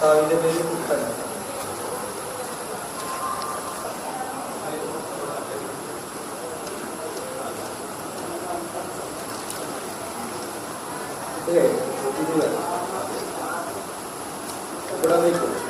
काबिल उत्तर है ठीक है थोड़ा देखो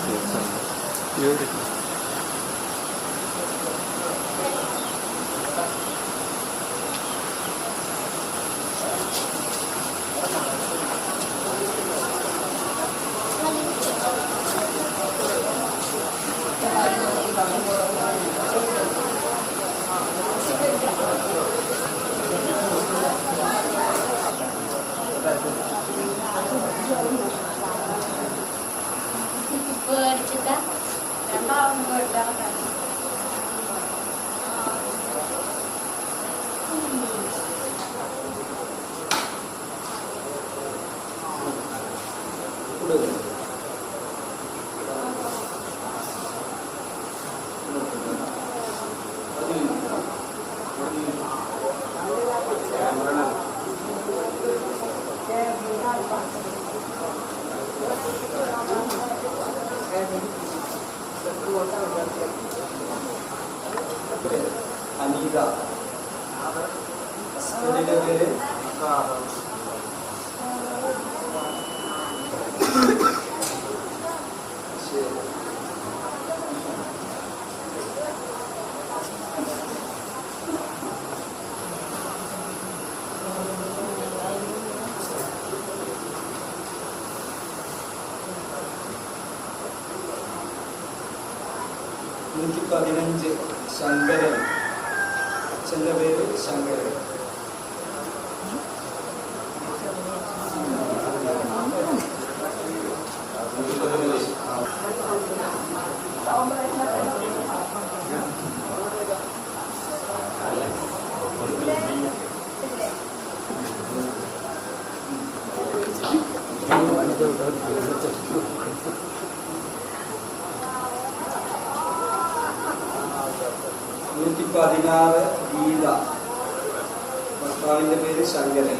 っていう、そういう、いろいろです。അനീത. ഹസ്ബൻഡിന്റെ പേര് നൂറ്റി പതിനഞ്ച് ശങ്കരൻ. അച്ഛന്റെ പേര് ശങ്കരൻ. നൂറ്റി പതിനാറ് ഗീത. ഭർത്താവിന്റെ പേര് ശങ്കരൻ.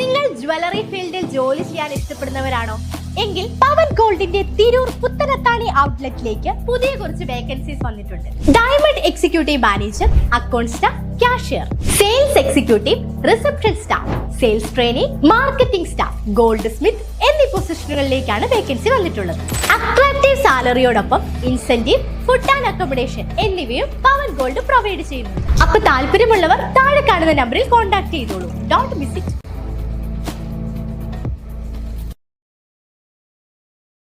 നിങ്ങൾ ജ്വല്ലറി ഫീൽഡിൽ ജോലി ചെയ്യാൻ ഇഷ്ടപ്പെടുന്നവരാണോ? എങ്കിൽ പവൻ ഗോൾഡിന്റെ തിരൂർ പുത്തനത്താണി ഔട്ട്ലെറ്റിലേക്ക് പുതിയ കുറച്ച് വേക്കൻസീസ് വന്നിട്ടുണ്ട്. Diamond executive manager account staff cashier sales executive reception staff sales training marketing staff gold smith എന്നീ പൊസിഷനുകളിലേക്കാണ് വേക്കൻസി വന്നിട്ടുള്ളത്. അട്രാക്റ്റീവ് സാലറിയോടൊപ്പം ഇൻസെന്റീവ് ഫുഡ് ആൻഡ് അക്കോമഡേഷൻ എന്നിവയും പവൻ ഗോൾഡ് പ്രൊവൈഡ് ചെയ്യുന്നുണ്ട്. അപ്പൊ താല്പര്യമുള്ളവർ താഴെ കാണുന്ന നമ്പറിൽ കോൺടാക്ട് ചെയ്തോളൂ. Dot miss